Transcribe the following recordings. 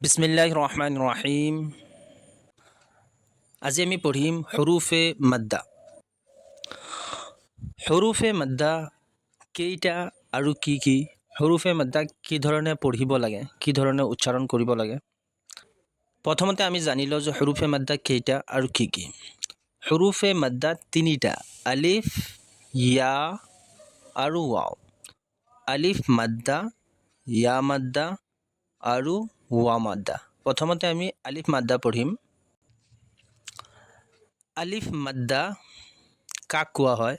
বিসমিল্লাহ রহমান রহিম আজি আমি পঢ়িম হৰুফে মাদ্দা। হৰুফে মাদ্দা কেইটা আৰু কি কি? হৰুফে মাদ্দা কি ধৰণে পঢ়িব লাগে? কি ধৰণে উচ্চাৰণ কৰিব লাগে? প্ৰথমতে আমি জানি যে হৰুফে মাদ্দা কেইটা আৰু কি কি। হৰুফে মাদ্দা তিনিটা। আলিফ, ইয়া আৰু ৱাও আলিফ মাদ্দা, ইয়া মাদ্দা আৰু ৱা মাদ্দা। প্ৰথমতে আমি আলিফ মাদ্দা পঢ়িম আলিফ মাদ্দা কাক কোৱা হয়?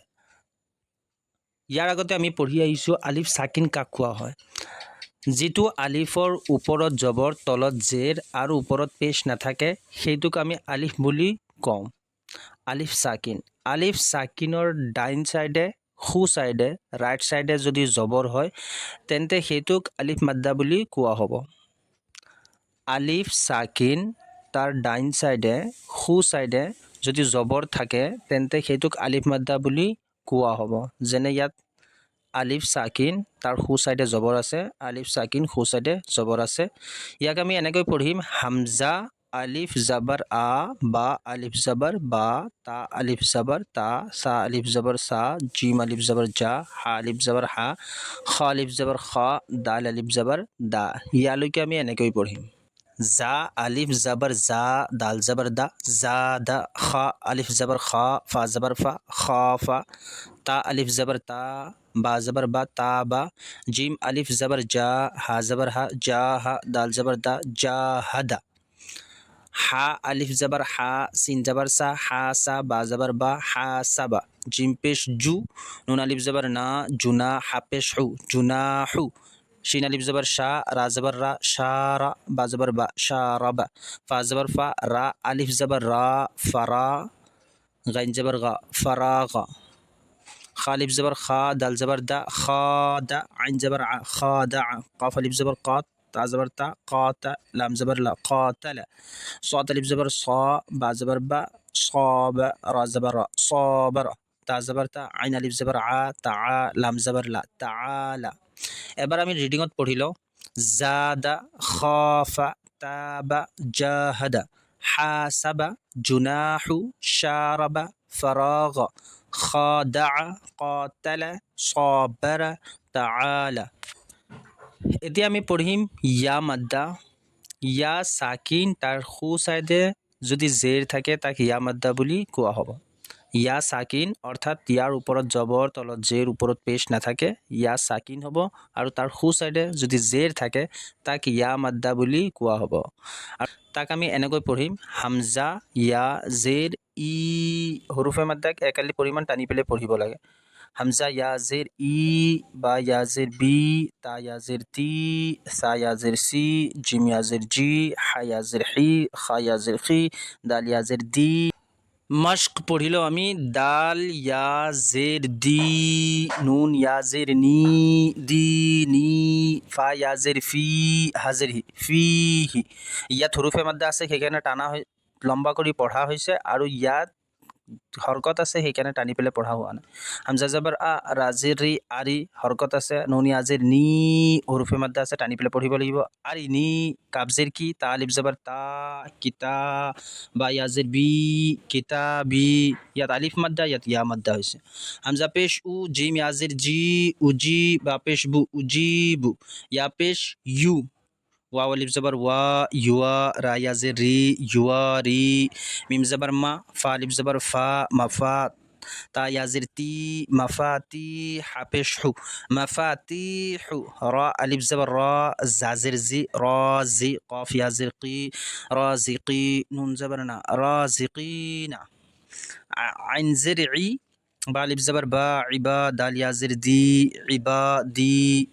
ইয়াৰ আগতে আমি পঢ়ি আহিছোঁ, আলিফ চাকিন কাক কোৱা হয়? যিটো আলিফৰ ওপৰত জবৰ, তলত জেৰ আৰু ওপৰত পেচ নাথাকে, সেইটোক আমি আলিফ বুলি কওঁ। আলিফ চাকিন আলিফ চাকিনৰ ডাইন চাইডে, সোঁ চাইডে, ৰাইট চাইডে যদি জবৰ হয়, তেন্তে সেইটোক আলিফ মাদ্দা বুলি কোৱা হ'ব। আলিফ চাকিন তাৰ ডাইন চাইডে, সোঁ চাইডে যদি জবৰ থাকে, তেন্তে সেইটোক আলিফ মাদ্দা বুলি কোৱা হ'ব। যেনে ইয়াত আলিফ চাকিন তাৰ সোঁ চাইডে জবৰ আছে, আলিফ চাকিন সোঁ চাইডে জবৰ আছে। ইয়াক আমি এনেকৈ পঢ়িম, হামজা আলিফ জাবৰ আ, বা আলিফ জাবৰ বা, তা আলিফ জাবৰ তা সা আলিফ জাবৰ সা জিম আলিফ জাবৰ জা, হা আলিফ জাবৰ হা, খ আলিফ জাবৰ খ, দাল আলিফ জাবৰ দা। ইয়ালৈকে আমি এনেকৈ পঢ়িম। জা আলিফ জাবৰ জা দাল জাবৰ দা জা দা খ আলিফ জাবৰ খ ফা জাবৰ ফা খ ফা তা আলিফ জাবৰ তা বা জাবৰ বা তা বা জিম আলিফ জাবৰ জা হা জাবৰ হা জা হা দাল জাবৰ দা জা হাদা হা আলিফ জাবার হা সিন জাবার সা হা সা বা জাবার বা হা সাবা জিম পেশ জু নুন আলিফ জাবার না জুনা হা পেশ হু জুনা হু শিন আলিফ জাবার শা রা জাবার রা শা রা বা জাবার বা শা রা বা ফা জাবার ফা রা আলিফ জাবার রা ফারা গাইন জাবার গা ফারা গা خالف زبر خا دال زبر دا خا دا عين زبر ع خا دا قاف الف زبر قات تا زبر تا قات لام زبر لا قاتل صاد الف زبر صا با زبر با صاب را زبر را صابر تا زبر তা আইন আলিফ জবর আ তা লাম জবর লা তাআলা এবার আমি রিডিংত পঢ়ি লওঁ জাদা খাফা তাবা জাহাদা হাসাবা জুনাহু শারাবা فراغ خادع قاتل صابر تعالى এতিয়া আমি পঢ়িম ইয়া মাদ্দা ইয়া চাকিন তাৰ সু চাইডে যদি জেৰ থাকে তাক ইয়া মাদ্দা বুলি কোৱা হ'ব ইয়া চাকিন অৰ্থাৎ ইয়াৰ ওপৰত জবৰ তলত জেৰ ওপৰত পেচ নাথাকে, ইয়া চাকিন হ'ব আৰু তাৰ সু চাইডে যদি জেৰ থাকে, তাক ইয়া মাদ্দা বুলি কোৱা হ'ব। আৰু তাক আমি এনেকৈ পঢ়িম, হামজা, ইয়া, জেৰ, ই, হৰুফে মাদ্দাক একালি পৰিমাণ টানি পেলাই পঢ়িব লাগে। হামজা ইয়াজের ই, বা ইয়াজের বি, তা ইয়াজের তি সা ইয়াজের সি জিম ইয়াজের জি, হা ইয়াজের হি, খা ইয়াজের খি, দাল ইয়াজের দি। মশক পড়িল আমি, দাল, ইয়াজের দি, নুন, ইয়াজের নি, দি, নি, ফা, ইয়াজের ফি, হাজের হি, ফি, হি। ইয়াত হরুফের মধ্যে আছে সেইকাৰণে টানা লম্বা কৰি পঢ়া হৈছে, আৰু ইয়াত হৰকত আছে, সেইকাৰণে টানি পেলাই পঢ়া হোৱা নাই। হামজা আ, ৰাজিৰ ৰি, আৰি, হৰকত আছে, নুনি আজিৰ নি হৰুফে মাদ্দা আছে, টানি পেলাই পঢ়িব লাগিব। আৰি, নি, কাবজিৰ কি, তা আলিফ জাবাৰ তা, কিতা, বা ইয়াজিৰ বি, কিতা, বি, ইয়াত আলিফ মাদ্দা, ইয়াত ইয়া মাদ্দা হৈছে। হামজা পেশ উ, জিম, ইয়াজিৰ জি, উজি, বা পেশ বু উজিবু ইয়া পেশ ইউ ওয়াও আলিফ জবর ওয়া ইউয়া রা ইয়াজে রি ইউয়া রি মিম জবর মা ফা আলিফ জবর ফা মাফা তা ইয়াজির তি মাফাতি হাফেশ হু মাফাতি হু রা আলিফ জবর রা জাজির জি রা জি কফ ইয়াজির কি রাজিকি নুন জবর না রাজিকিনা আইন জিরই বা আলিফ জবর বা ইবা দাল ইয়াজির দি ইবা দি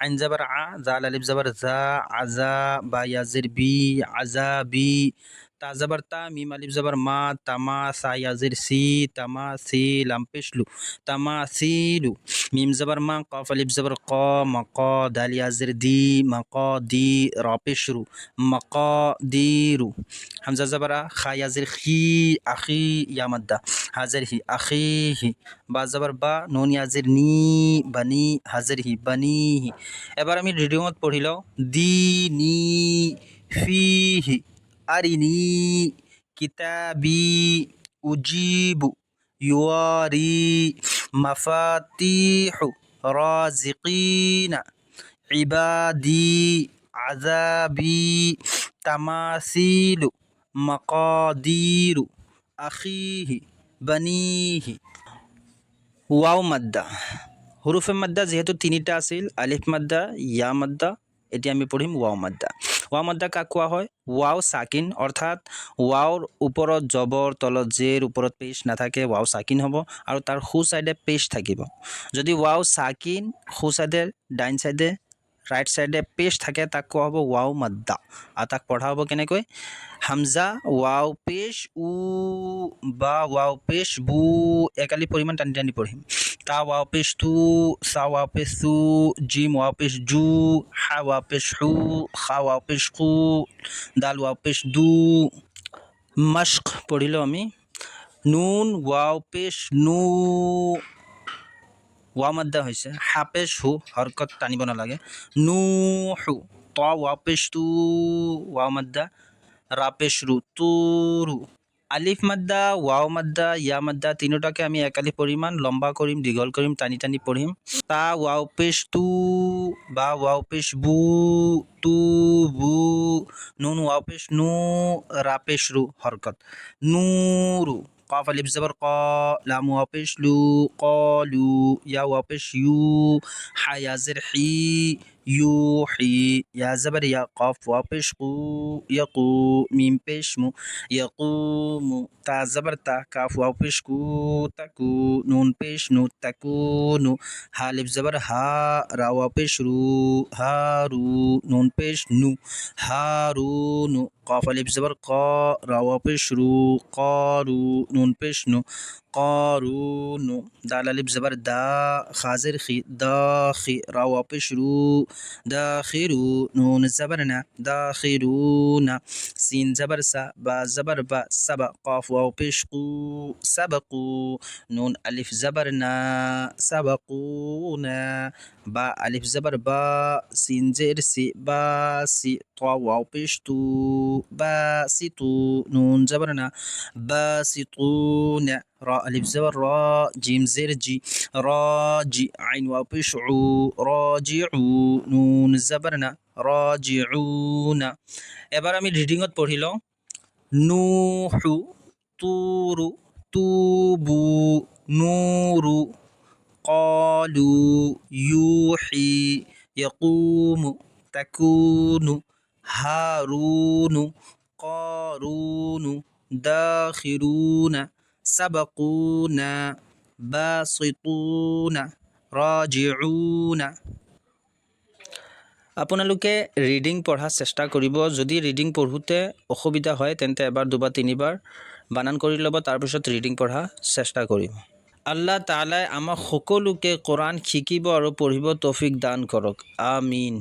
আইন জবর আ জাল আলিফ জবর জা আজা বা ইয়াজির বি আজা বি তা জবর তা মিম আলিফ জবর মা তামা সা ইয়াজির সি তামা সি লাম তামা সিলু মিম জবর মা কফ আলিফ জবর ক মক দাল ইয়াজির দি মক দি র মক দিরু হামজা জবর খা ইয়াজির খি আখি ইয়ামাদ্দা হাজার হি আখিহি বা জবর বা নুন ইয়াজির নি বানি হাজার হি বানিহি এবার আমি রিডিংত পঢ়ি লওঁ দি নি ফিহি আরিনি কিতাবি উজিবু ইউয়ারি মাফাতিহু রাজিকিনা ইবাদি আজাবি তামাসিলু মাকাদিরু আখিহি বানিহি ওয়াও মাদ্দা হুৰুফে মাদ্দা যিহেতু তিনিটা আছিল আলিফ মাদ্দা ইয়া মাদ্দা এতিয়া আমি পঢ়িম ৱাও মাদ্দা ৱাও মাদ্দা কাক কোৱা হয়? ৱাও চাকিন, অৰ্থাৎ ৱাওৰ ওপৰত জবৰ তলত জেৰ ওপৰত পেচ নাথাকে, ৱাও চাকিন হ'ব আৰু তাৰ সোঁ ছাইডে পেচ থাকিব। যদি ৱাও চাকিন, সোঁ ছাইডে ডাইন ছাইডে ৰাইট ছাইডে পেচ থাকে, তাক কোৱা হ'ব ৱাও মাদ্দা। আৰু তাক পঢ়া হ'ব কেনেকৈ? হামজা, ৱাও পেচ উ, বা, ৱাও পেচ বু, একালি পৰিমাণ টানি টানি পঢ়িম। তা ৱাও পেচ তু চা ৱাও পেচ চু জিম ৱাও পেচ জু হা ৱাও পেচ হু খা ৱাও পেচ খু দাল ৱাও পেচ দু মস্ক পঢ়িলোঁ আমি নুন ৱাও পেচ নু ৱাও মাদ্দা হৈছে হাপেচ হু হৰকত টানিব নালাগে নু হু ত ৱাও পেচ তু ৱাও মাদ্দা রাপেশ রু তুরু আলিফ মাদ্দা ওয়াও মাদ্দা ইয়া মাদ্দা তিনোটাকে আমি এক আলিফ পরিমাণ লম্বা কৰিম দীঘল কৰিম টানি টানি পঢ়িম তা ওয়াও পেশ তু বা ওয়াও পেশ বু তু বু নুন ওয়াও পেশ নু রা পেশ রু হরকত নূরু قاف ألف زبر قا لام واو পেশ লু قالو يا واو পেশ ইউ حا يا زر حي يوحي يا زبر يا قاف وبش قو يقو ميم بش مو يقوم تا زبر تا كاف وبش كو تكو نون بش نو تكون حالب زبر ها را وبش رو هارو نون بش نو هارون قاف الف زبر قا را وبش رو قارو نون بش نو قارون. دال زبر دا خازر خي دا خي راو بشرو داخرو نون زبرنا داخرون سين زبر سا با زبر با سبا. قاف واو بشقو سبقو. نون ألف زبرنا سبقونا. با ألف زبر با سين زير سي با سي طوا واو بشتو. باسطو نون زبرنا باسطون সি তু নুন জবর না বা সি তু না را ألف زبر را جيم زير جي راجي عين واو পেশ عو راجعو নুন জবর না راجعون এবার আমি রিডিংত পঢ়ি লওঁ নুহু তুরু তুবু নুরু قالوا يوحي يقوم تكون هارون قارون داخرون সাবকুনা বাসিতুনা রজিউনা আপোনালোকে ৰিডিং পঢ়া চেষ্টা কৰিব। যদি ৰিডিং পঢ়োঁতে অসুবিধা হয়, তেন্তে এবাৰ, দুবাৰ, তিনিবাৰ বানান কৰি ল'ব তাৰপিছত ৰিডিং পঢ়া চেষ্টা কৰিব। আল্লাহ তালাই আমাক সকলোকে কোৰাণ শিকিব আৰু পঢ়িব তৌফিক দান কৰক। আমিন।